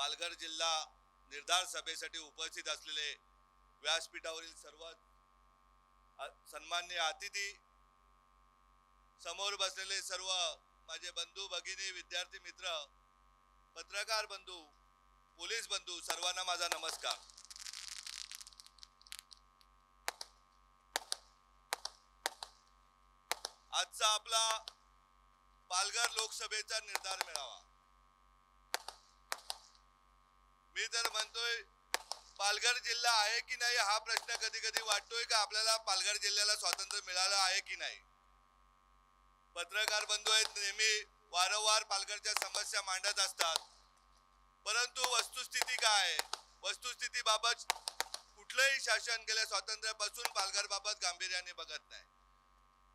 पालघर जिल्हा निर्धार सभेसाठी उपस्थित असलेले व्यासपीठावरील सर्व सन्मान्य अतिथी समोर बसलेले सर्व माझे बंधू भगिनी विद्यार्थी मित्र पत्रकार बंधू पोलीस बंधू सर्वांना माझा नमस्कार. आजचा आपला पालघर लोकसभेचा निर्धार मिळावा. मी तर म्हणतोय पालघर जिल्हा आहे की नाही हा प्रश्न कधी कधी वाटतोय का आपल्याला पालघर जिल्ह्याला स्वातंत्र्य मिळालं आहे की नाही? पत्रकार बंधू आहेत नेहमी वारंवार पालघरच्या समस्या मांडत असतात. परंतु वस्तुस्थिती काय आहे? वस्तुस्थितीबाबत कुठलंही शासन गेल्या स्वातंत्र्यापासून पालघर बाबत गांभीर्याने बघत नाही.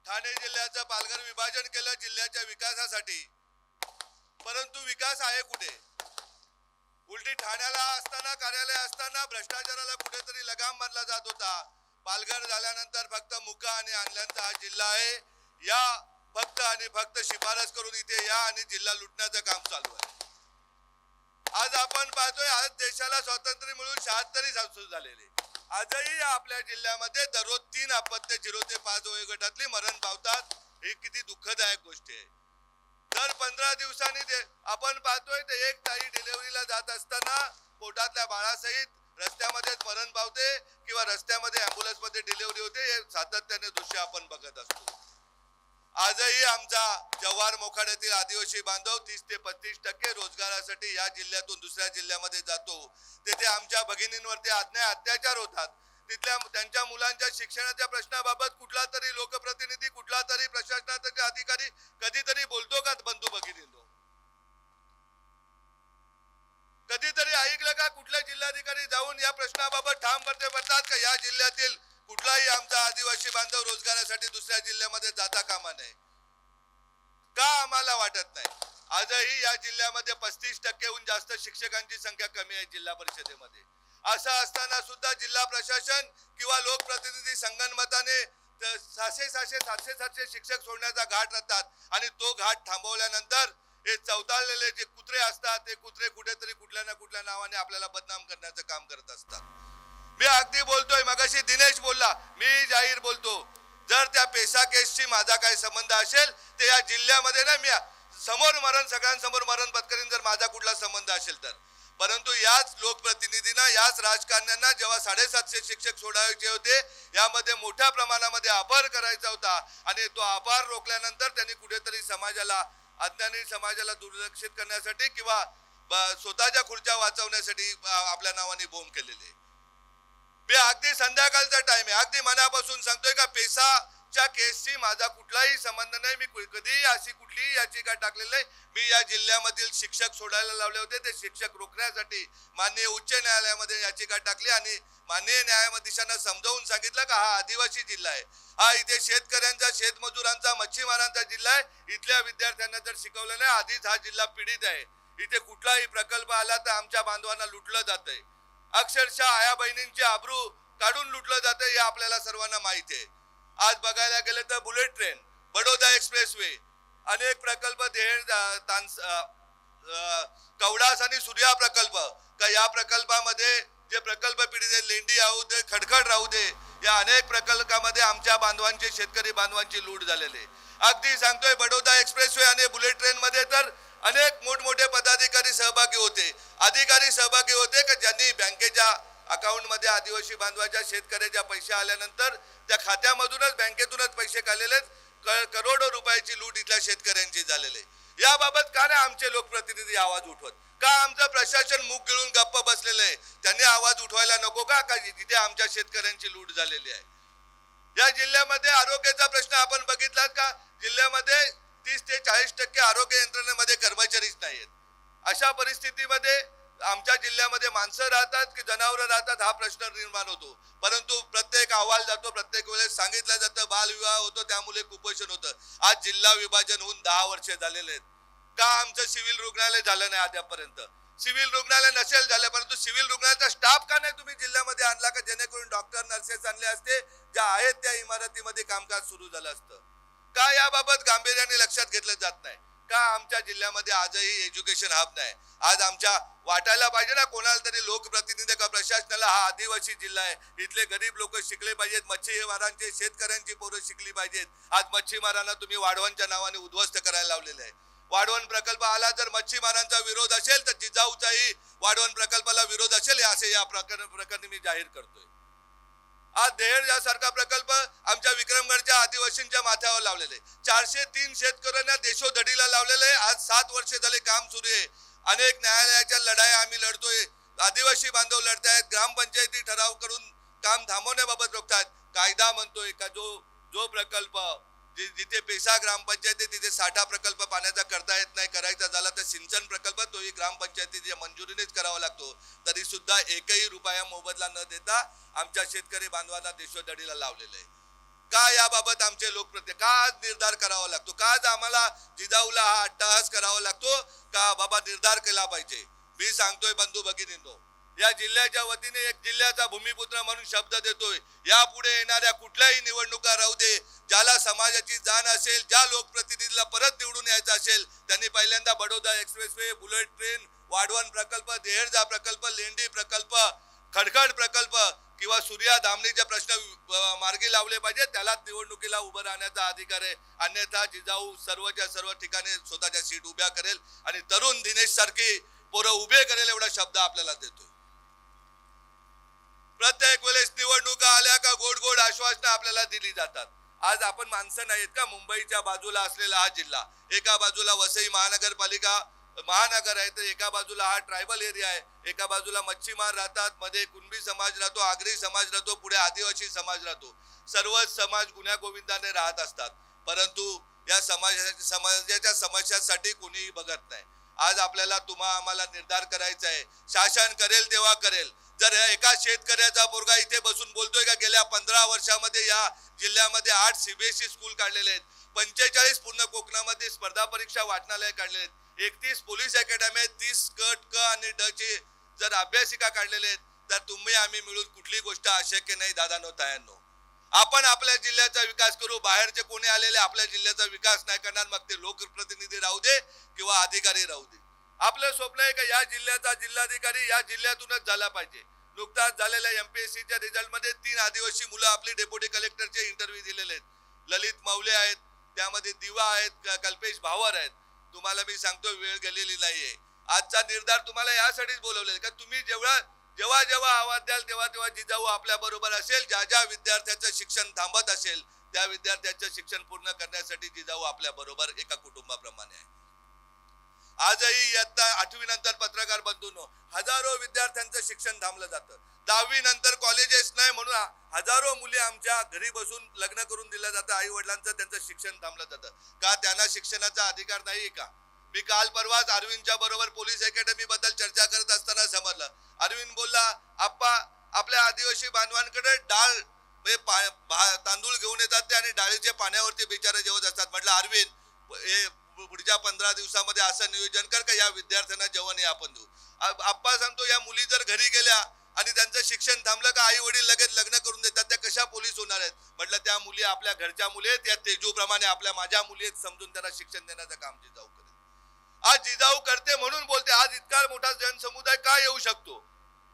ठाणे जिल्ह्याचं पालघर विभाजन केलं जिल्ह्याच्या विकासासाठी. परंतु विकास आहे कुठे? उलटी ठाण्याला असताना कार्यालय असताना भ्रष्टाचाराला कुठेतरी लगाम मारला जात होता. पालघर झाल्यानंतर फक्त मुका आणि आणल्यांचा हा जिल्हा आहे. या फक्त आणि फक्त शिफारस करून इथे या आणि जिल्हा लुटण्याचं काम चालू आहे. आज आपण पाहतोय आज देशाला स्वातंत्र्य मिळून शहात्तरी संस्कृत झालेले. आजही आपल्या जिल्ह्यामध्ये दररोज तीन अपत्य झिरो ते पाच वयोगटातली मरण पावतात. ही किती दुःखदायक गोष्ट आहे. दर पंधरा दिवसांनी ते आपण पाहतोय ते एक ताई डिलिव्हरीला जात असताना पोटातल्या बाळासहित रस्त्यामध्ये मरण पावते किंवा रस्त्यामध्ये अँब्युलन्समध्ये डिलिव्हरी होते हे सातत्याने दृश्य आपण बघत असतो. आजही आमचा जव्हार मोखाड्यातील आदिवासी बांधव तीस ते पस्तीस टक्के रोजगारासाठी या जिल्ह्यातून दुसऱ्या जिल्ह्यामध्ये जातो. तेथे आमच्या भगिनींवरती अन्याय अत्याचार होतात. तिथल्या त्यांच्या मुलांच्या शिक्षणाच्या प्रश्नाबाबत कुठला तरी लोकप्रतिनिधी कुठला तरी प्रशासनाचा अधिकारी कधीतरी बोलतो का बंधू भगिनींनो? कधीतरी ऐकलं का कुठल्या जिल्हाधिकारी जाऊन या प्रश्नाबाबत करते म्हणतात का? या जिल्ह्यातील कुठलाही आमचा आदिवासी बांधव रोजगारासाठी दुसऱ्या जिल्ह्यामध्ये जाता कामा नये. का आम्हाला वाटत नाही? आजही या जिल्ह्यामध्ये पस्तीस टक्केहून जास्त शिक्षकांची संख्या कमी आहे जिल्हा परिषदेमध्ये. असं असताना सुद्धा जिल्हा प्रशासन किंवा लोकप्रतिनिधी संगणमताने त- सहाशे सहाशे सातशे सातशे शिक्षक सोडण्याचा घाट रचतात आणि तो घाट थांबवल्यानंतर हे चौताळलेले जे कुत्रे असतात ते कुत्रे कुठेतरी कुठल्या ना कुठल्या नावाने आपल्याला बदनाम करण्याचं काम करत असतात. मी अगदी बोलतोय मगाशी दिनेश बोलला मी जाहीर बोलतो. जर त्या पेशा केसशी माझा काही संबंध असेल तर या जिल्ह्यामध्ये ना मी समोर मरण सगळ्यांसमोर मरण पत्करीन जर माझा कुठला संबंध असेल तर. परंतु याच लोकप्रतिनिधींना याच राजकारण्यांना जेव्हा साडेसातशे शिक्षक सोडायचे होते यामध्ये मोठ्या प्रमाणामध्ये अपार करायचा होता आणि तो अपार रोखल्यानंतर त्यांनी कुठेतरी समाजाला अज्ञानी समाजाला दुर्लक्षित करण्यासाठी किंवा स्वतःच्या खुर्च्या वाचवण्यासाठी आपल्या नावाने बोंब केलेले. मी अगदी संध्याकाळचा टाइम आहे. अगदी मनापासून सांगतोय का तुमच्या केसशी माझा कुठलाही संबंध नाही. मी कधीही अशी कुठलीही याचिका टाकलेली नाही. मी या जिल्ह्यामधील शिक्षक सोडायला लावले होते. ते शिक्षक रोखण्यासाठी माननीय उच्च न्यायालयामध्ये याचिका टाकली आणि माननीय न्यायाधीशांना समजावून सांगितलं का हा आदिवासी जिल्हा आहे. हा इथे शेतकऱ्यांचा शेतमजुरांचा मच्छीमारांचा जिल्हा आहे. इथल्या विद्यार्थ्यांना जर शिकवलं नाही आधीच हा जिल्हा पीडित आहे. इथे कुठलाही प्रकल्प आला तर आमच्या बांधवांना लुटलं जातंय. अक्षरशः आया बहिणींची आबरू काढून लुटलं जातं हे आपल्याला सर्वांना माहिती आहे. आज बघायला गेलं तर bullet train Baroda express way अनेक प्रकल्प देहेड कवडास आणि सूर्या प्रकल्प. का या प्रकल्पामध्ये जे प्रकल्प पिढीचे लेंडी राहू दे खडखड राहू दे या अनेक प्रकल्पामध्ये आमच्या बांधवांचे शेतकरी बांधवांची लूट झालेली. अगदी सांगतोय बडोदा एक्सप्रेस वे आणि बुलेट ट्रेन मध्ये तर अनेक मोठमोठे पदाधिकारी सहभागी होते. अधिकारी सहभागी होते का ज्यांनी बँकेच्या अकाउंटमध्ये आदिवासी बांधवाच्या शेतकऱ्याच्या पैसे आल्यानंतर त्या खात्यामधूनच बँकेतूनच पैसे काढलेले आहेत. करोडो रुपयाची लूट इथल्या शेतकऱ्यांची झालेली आहे. याबाबत का नाही आमचे लोकप्रतिनिधी आवाज उठवत? का आमचं प्रशासन मुख गिळून गप्प बसलेलं आहे? त्यांनी आवाज उठवायला नको का? का जिथे आमच्या शेतकऱ्यांची लूट झालेली आहे? या जिल्ह्यामध्ये आरोग्याचा प्रश्न आपण बघितलात का? जिल्ह्यामध्ये तीस ते चाळीस टक्के आरोग्य यंत्रणेमध्ये कर्मचारीच नाहीत अशा परिस्थितीमध्ये आमच्या जिल्ह्यामध्ये माणसं राहतात की जनावरं राहतात हा प्रश्न निर्माण होतो. परंतु प्रत्येक अहवाल जातो प्रत्येक वेळेस सांगितलं जातं बालविवाह होतो त्यामुळे कुपोषण होतं. आज जिल्हा विभाजन होऊन दहा वर्ष झालेले आहेत. का आमचं सिव्हिल रुग्णालय झालं नाही अद्यापर्यंत सिव्हिल रुग्णालय नसेल झालं परंतु सिव्हिल रुग्णालयाचा स्टाफ का नाही तुम्ही जिल्ह्यामध्ये आणला का? जेणेकरून डॉक्टर नर्सेस आणले असते ज्या आहेत त्या इमारतीमध्ये कामकाज सुरू झालं असतं. का याबाबत गांभीर्याने लक्षात घेतलं जात नाही? का आमच्या जिल्ह्यामध्ये आजही एज्युकेशन हब नाही? आज आमच्या वाटायला पाहिजे ना कोणाला तरी लोकप्रतिनिधी का प्रशासनाला? हा आदिवासी जिल्हा आहे. इथले गरीब लोक शिकले पाहिजेत. मच्छीमारांचे शेतकऱ्यांची पोरं शिकली पाहिजेत. आज मच्छीमारांना तुम्ही वाढवणच्या नावाने उद्ध्वस्त करायला लावलेलं आहे. वाढवण प्रकल्प आला जर मच्छीमारांचा विरोध असेल तर जिजाऊचाही वाढवण प्रकल्पाला विरोध असेल असे या प्रकरण प्रकरणी मी जाहीर करतोय. आज देहेड यासारखा प्रकल्प आमच्या विक्रमगडच्या आदिवासींच्या माथ्यावर लावलेले. चारशे तीन शेतकऱ्यांना देशोधडीला लावलेले. आज सात वर्ष झाले काम सुरू आहे. अनेक न्यायालयाच्या लढाया आम्ही लढतोय. आदिवासी बांधव लढतायत. ग्रामपंचायती ठराव करून काम थांबवण्याबाबत रोखतायत कायदा म्हणतोय का जो जो प्रकल्प? जिथे पेशा ग्रामपंचायत आहे तिथे साठा प्रकल्प पाण्याचा करता येत नाही करायचा झाला तर सिंचन प्रकल्प तोही ग्रामपंचायतीच्या मंजुरीनेच करावा लागतो. तरी सुद्धा एकही रुपया मोबदला न देता आमच्या शेतकरी बांधवांना देशोधडीला लावलेलं आहे. का याबाबत आमचे लोकप्रति का आज निर्धार करावा लागतो? का आज आम्हाला जिजाऊला हा अट्टहास करावा लागतो? का बाबा निर्धार केला पाहिजे? मी सांगतोय बंधू भगिनींनो या जिल्ह्याच्या वतीने एक जिल्ह्याचा भूमिपुत्र म्हणून शब्द देतोय. यापुढे येणाऱ्या कुठल्याही निवडणुका राहू दे. ज्याला समाजाची जाण असेल ज्या लोकप्रतिनिधीला परत निवडून यायचं असेल त्यांनी पहिल्यांदा Baroda expressway bullet train Vadhavan प्रकल्प देहेरजा प्रकल्प लेंडी प्रकल्प खडखड प्रकल्प किंवा सूर्या धामणीचे प्रश्न मार्गी लावले पाहिजे त्यालाच निवडणुकीला उभं राहण्याचा अधिकार आहे. अन्यथा जिजाऊ सर्वच्या सर्व ठिकाणी स्वतःच्या सीट उभ्या करेल आणि तरुण दिनेश सारखी पोरं उभे करेल एवढा शब्द आपल्याला देतो प्रत्येक वेळेस निवडणुका आल्या का गोड गोड आश्वासनं आपल्याला दिली जातात. आज आपण माणसं नाहीत का? मुंबईच्या बाजूला असलेला हा जिल्हा. एका बाजूला वसई महानगरपालिका महानगर आहे तर एका बाजूला हा ट्रायबल एरिया आहे. एका बाजूला मच्छीमार राहतात मध्ये कुणबी समाज राहतो आगरी समाज राहतो पुढे आदिवासी समाज राहतो. सर्वच समाज गुन्ह्या गोविंदाने राहत असतात. परंतु या समाजाच्या समाजाच्या समस्यासाठी कोणीही बघत नाही. आज आपल्याला तुम्हा आम्हाला निर्धार करायचा आहे. शासन करेल तेव्हा करेल. जर एका शेतकऱ्याचा पोरगा इथे बसून बोलतोय का गेल्या पंधरा वर्षामध्ये या जिल्ह्यामध्ये आठ सीबीएसई स्कूल काढलेले आहेत. पंचेचाळीस पूर्ण कोकणामध्ये स्पर्धा परीक्षा वाचनालय काढलेले आहेत. एकतीस पोलीस अकॅडमी आहेत. तीस कट क आणि ड चे जर अभ्यासिका काढलेले आहेत तर तुम्ही आम्ही मिळून कुठली गोष्ट अशक्य नाही दादानो तायांनो. आपण आपल्या जिल्ह्याचा विकास करू. बाहेरचे कोणी आलेले आपल्या जिल्ह्याचा विकास नाही करणार. मग ते लोकप्रतिनिधी राहू दे किंवा अधिकारी राहू दे. आपलं स्वप्न आहे का या जिल्ह्याचा जिल्हाधिकारी या जिल्ह्यातूनच झाला पाहिजे. नुकताच झालेल्या एमपीएससीच्या रिझल्टमध्ये तीन आदिवासी मुलं आपली डेप्युटी कलेक्टरचे इंटरव्ह्यू दिलेले आहेत. ललित मौले आहेत त्यामध्ये दिवा आहेत कल्पेश भावर आहेत. तुम्हाला मी सांगतो वेळ गेलेली नाहीये. आजचा निर्धार तुम्हाला यासाठीच बोलवले का तुम्ही जेवढा जेव्हा जेव्हा आवाज द्याल तेव्हा तेव्हा जिजाऊ आपल्या बरोबर असेल ज्या ज्या विद्यार्थ्याचं शिक्षण थांबत असेल त्या विद्यार्थ्याचं शिक्षण पूर्ण करण्यासाठी जिजाऊ आपल्या बरोबर एका कुटुंबाप्रमाणे आहे. आजही इयत्ता आठवी नंतर पत्रकार बंधूंनो हजारो विद्यार्थ्यांचं शिक्षण थांबलं जातं. दहावी नंतर कॉलेजेस नाही म्हणून हजारो मुली आमच्या घरी बसून लग्न करून दिलं जातं. आई वडिलांचं त्यांचं शिक्षण थांबलं जातं. का त्यांना शिक्षणाचा अधिकार नाही का? मी काल परवाच अरविंदच्या बरोबर पोलीस अकॅडमी बद्दल चर्चा करत असताना समजलं. अरविंद बोलला आप्पा आपल्या आदिवासी बांधवांकडे डाळ म्हणजे भा- तांदूळ घेऊन येतात ते आणि डाळीच्या पाण्यावरती बिचारे जेवत असतात. म्हटलं अरविंद हे पुढच्या पंधरा दिवसामध्ये असं नियोजन कर का या विद्यार्थ्यांना जेवण हे आपण देऊ. आप्पा सांगतो या मुली जर घरी गेल्या आणि त्यांचं शिक्षण थांबलं का आई वडील लगेच लग्न करून देतात त्या कशा पोलीस होणार आहेत? म्हटलं त्या मुली आपल्या घरच्या मुली आहेत या तेजूप्रमाणे आपल्या माझ्या मुली आहेत समजून त्यांना शिक्षण देण्याचं काम जिजाऊ करेल. आज जिजाऊ करते म्हणून बोलते आज इतका मोठा जनसमुदाय का येऊ शकतो?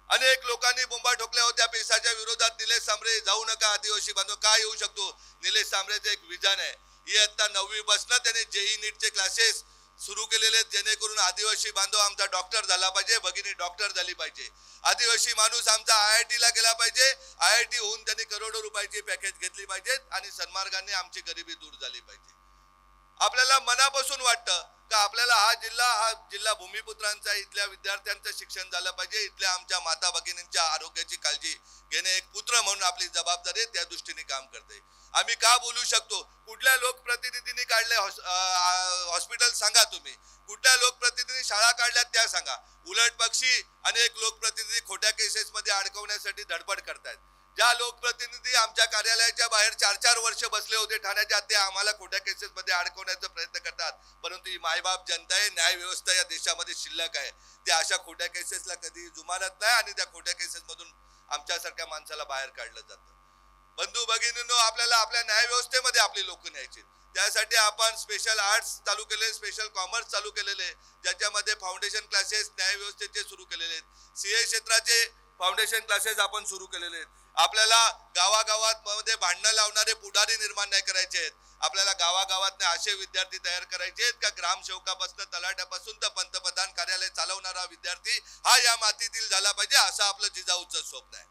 अनेक लोकांनी बोंबा ठोकल्या होत्या पेशाच्या विरोधात निलेश सांबरे जाऊ नका आदिवासी बांधव का येऊ शकतो? निलेश सांबरेचं एक विजन आहे. इयत्ता नववी बसनं त्याने जेई नीटचे क्लासेस सुरू केलेले जेणेकरून आदिवासी बांधव आमचा डॉक्टर झाला पाहिजे भगिनी डॉक्टर झाली पाहिजे. आदिवासी माणूस आमचा आय आय ला गेला पाहिजे. आय आय टी होऊन त्यांनी करोडो रुपयाची पॅकेज घेतली पाहिजेत आणि सन्मार्गाने आमची गरिबी दूर झाली पाहिजे. आपल्याला मनापासून वाटतं तर आपल्याला हा जिल्हा हा जिल्हा भूमिपुत्रांचा इथल्या विद्यार्थ्यांचं शिक्षण झालं पाहिजे. इथल्या आमच्या माता भगिनींच्या आरोग्याची काळजी घेणे एक पुत्र म्हणून आपली जबाबदारी त्या दृष्टीने काम करते. आम्ही का बोलू शकतो? कुठल्या लोकप्रतिनिधींनी काढले हॉस्पिटल सांगा तुम्ही. कुठल्या लोकप्रतिनिधी शाळा काढल्यात त्या सांगा. उलट पक्षी अनेक लोकप्रतिनिधी खोट्या केसेस मध्ये अडकवण्यासाठी धडपड करतायत. ज्या लोकप्रतिनिधी आमच्या कार्यालयाच्या बाहेर चार चार वर्ष बसले होते ठाण्याच्या ते आम्हाला खोट्या केसेस मध्ये अडकवण्याचा प्रयत्न करतात. परंतु ही मायबाप जनता आहे न्याय व्यवस्था या देशामध्ये शिल्लक आहे. ते अशा खोट्या केसेसला कधी जुमानत नाही आणि त्या खोट्या केसेस मधून आमच्यासारख्या माणसाला बाहेर काढलं जातं. बंधू भगिनींनो आपल्याला आपल्या न्याय व्यवस्थेमध्ये आपली लोक न्यायची. त्यासाठी आपण स्पेशल आर्ट्स चालू केले स्पेशल कॉमर्स चालू केलेले ज्याच्यामध्ये फाउंडेशन क्लासेस न्याय व्यवस्थेचे सुरू केलेले आहेत. सीए क्षेत्राचे फाउंडेशन क्लासेस आपण सुरू केलेले आहेत. आपल्याला गावागावात मध्ये भांडणं लावणारे पुढारी निर्माण नाही करायचे आहेत. आपल्याला गावागावात असे विद्यार्थी तयार करायचे आहेत का ग्रामसेवकापासून तलाट्यापासून तर पंतप्रधान कार्यालय चालवणारा विद्यार्थी हा या मातीतील झाला पाहिजे असं आपलं जिजाऊचं स्वप्न आहे.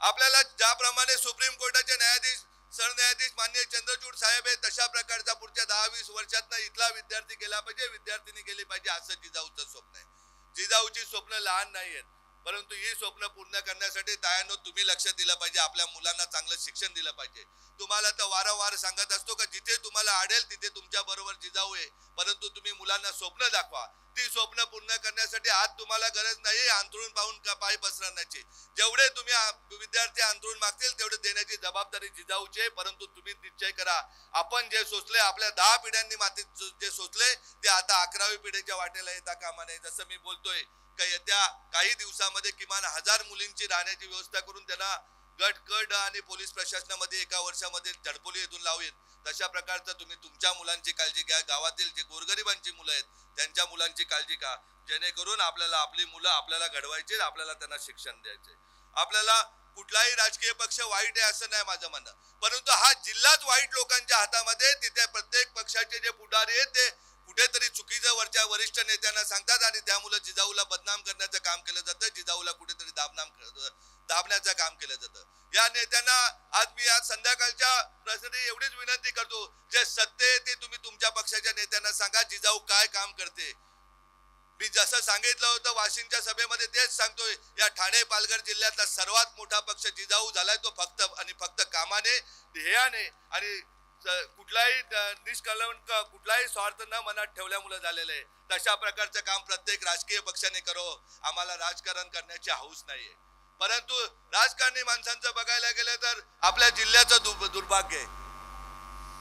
आपल्याला ज्याप्रमाणे सुप्रीम कोर्टाचे न्यायाधीश सरन्यायाधीश मान्य चंद्रचूड साहेब हे तशा प्रकारचा पुढच्या दहा वीस वर्षात इथला विद्यार्थी गेला पाहिजे विद्यार्थिनी गेली पाहिजे असं जिजाऊचं स्वप्न आहे. जिजाऊची स्वप्न लहान नाही आहेत परंतु ही स्वप्न पूर्ण करण्यासाठी तायानो तुम्ही लक्ष दिलं पाहिजे. आपल्या मुलांना चांगलं शिक्षण दिलं पाहिजे. तुम्हाला तर वारंवार सांगत असतो का जिथे तुम्हाला आडेल तिथे तुमच्या बरोबर जिजाऊ आहे. परंतु तुम्ही मुलांना स्वप्न दाखवा. ती स्वप्न पूर्ण करण्यासाठी आज तुम्हाला गरज नाही अंथरून पाहून का पाय पसरण्याची जेवढे तुम्ही विद्यार्थी अंथरून मागतील तेवढे देण्याची जबाबदारी जिजाऊची आहे. परंतु तुम्ही निश्चय करा आपण जे सोचले आपल्या दहा पिढ्यांनी मातीत जे सोचले ते आता अकरावी पिढीच्या वाटेला येता कामा नये. जसं मी बोलतोय येत्या काही दिवसामध्ये किमान हजार मुलींची राहण्याची व्यवस्था करून त्यांना गट गट आणि पोलीस प्रशासनामध्ये एका वर्षामध्ये झडपोली येथून लावेत तशा प्रकारचं तुम्ही तुमच्या मुलांची काळजी घ्या. गावातील जे गोरगरिबांची मुलं आहेत त्यांच्या मुलांची काळजी घ्या. जेणेकरून आपल्याला आपली मुलं आपल्याला घडवायची आपल्याला त्यांना शिक्षण द्यायचे. आपल्याला कुठलाही राजकीय पक्ष वाईट आहे असं नाही माझं म्हणणं. परंतु हा जिल्हाच वाईट लोकांच्या हातामध्ये तिथे प्रत्येक पक्षाचे जे पुढारी आहेत ते कुठेतरी चुकीचं वरच्या वरिष्ठ नेत्यांना सांगतात आणि त्यामुळे जिजाऊला बदनाम करण्याचं काम केलं जातं. जिजाऊला कुठेतरी दाबनाम दाबण्याचं काम केलं जातं. या नेत्यांना आज मी आज संध्याकाळच्या प्रसंगी एवढीच विनंती करतो जे सत्य आहे ते तुम्ही तुमच्या पक्षाच्या नेत्यांना सांगा. जिजाऊ काय काम करते? मी जसं सांगितलं होतं वाशिमच्या सभेमध्ये तेच सांगतोय. या ठाणे पालघर जिल्ह्यातला सर्वात मोठा पक्ष जिजाऊ झालाय. तो फक्त आणि फक्त कामाने ध्येयाने आणि कुठलाही निष्कलन निष्कलंक कुठलाही स्वार्थ न मनात ठेवल्यामुळे झालेलं आहे. तशा प्रकारचं काम प्रत्येक राजकीय पक्षाने करो. आम्हाला राजकारण करण्याची हौस नाहीये. परंतु राजकारणी माणसांचं बघायला गेलं तर आपल्या जिल्ह्याचं दु- दुर्भाग्य आहे.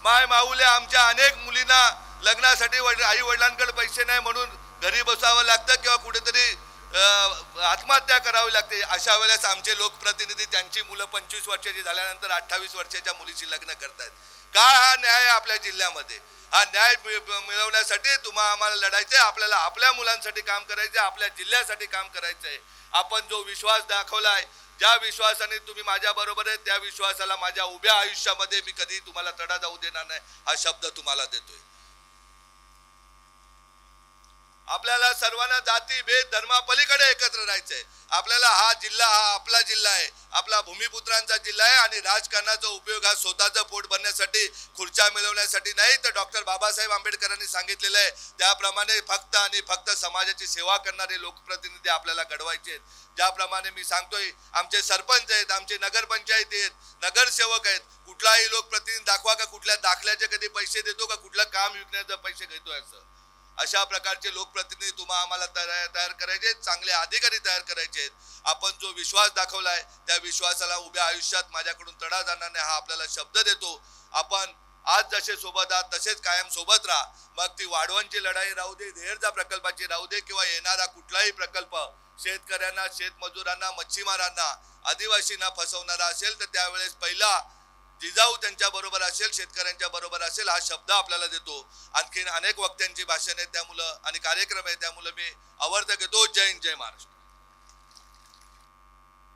माय माऊले आमच्या अनेक मुलींना लग्नासाठी आई वडिलांकडे पैसे नाही म्हणून घरी बसावं लागतं किंवा कुठेतरी अं, आत्महत्या करावी लागते. अशा वेळेस आमचे लोकप्रतिनिधी त्यांची मुलं पंचवीस वर्षाची झाल्यानंतर अठ्ठावीस वर्षाच्या मुलीची लग्न करतायत. काळ हा न्याय आपल्या जिल्ह्यामध्ये. हा न्याय मि- मिळवण्यासाठी तुम्हा आम्हाला लढायचं आहे आपल्याला आपल्या मुलांसाठी काम करायचं आहे आपल्या जिल्ह्यासाठी काम करायचं आहे आपण जो विश्वास दाखवलाय ज्या विश्वासाने तुम्ही माझ्याबरोबर आहे त्या विश्वासाला माझ्या उभ्या आयुष्यामध्ये मी कधी तुम्हाला तडा जाऊ देणार नाही हा शब्द तुम्हाला देतोय. आपल्याला सर्वांना जाती भेद धर्मापलीकडे एकत्र राहायचंय. आपल्याला हा जिल्हा हा आपला जिल्हा आहे. आपला भूमिपुत्रांचा जिल्हा आहे आणि राजकारणाचा उपयोग हा स्वतःचं पोट भरण्यासाठी खुर्च्या मिळवण्यासाठी नाही तर डॉक्टर बाबासाहेब आंबेडकरांनी सांगितलेलं आहे. त्याप्रमाणे फक्त आणि फक्त समाजाची सेवा करणारे लोकप्रतिनिधी आपल्याला घडवायचे आहेत. ज्याप्रमाणे मी सांगतोय आमचे सरपंच आहेत आमचे नगरपंचायती आहेत नगरसेवक आहेत. कुठलाही लोकप्रतिनिधी दाखवा का कुठल्या दाखल्याचे कधी पैसे देतो का? कुठलं काम विकण्याचं पैसे घेतोय असं. अशा प्रकारचे लोकप्रतिनिधी तुम्हा आम्हाला तयार तयार करायचे आहेत, चांगले अधिकारी तयार करायचे आहेत. आपण जो विश्वास दाखवला आहे त्या विश्वासाला उभ्या आयुष्यात माझ्याकडून तडा जाणार नाही हा आपल्याला शब्द देतो. आपण आज जसे सोबत आहात तसेच कायम सोबत राहा. मग ती वाढवणची लढाई राहू दे धेरजा प्रकल्पाची राहू दे किंवा येणारा कुठलाही प्रकल्प शेतकऱ्यांना शेतमजुरांना मच्छीमारांना आदिवासींना फसवणारा असेल तर त्यावेळेस पहिला जिजाऊ त्यांच्या बरोबर असेल शेतकऱ्यांच्या बरोबर असेल हा शब्द आपल्याला देतो. आणखीन अनेक वक्त्यांची भाषण आहेत त्यामुळं आणि कार्यक्रम आहे त्यामुळं मी आवर्त घेतो. जय हिंद जय महाराष्ट्र.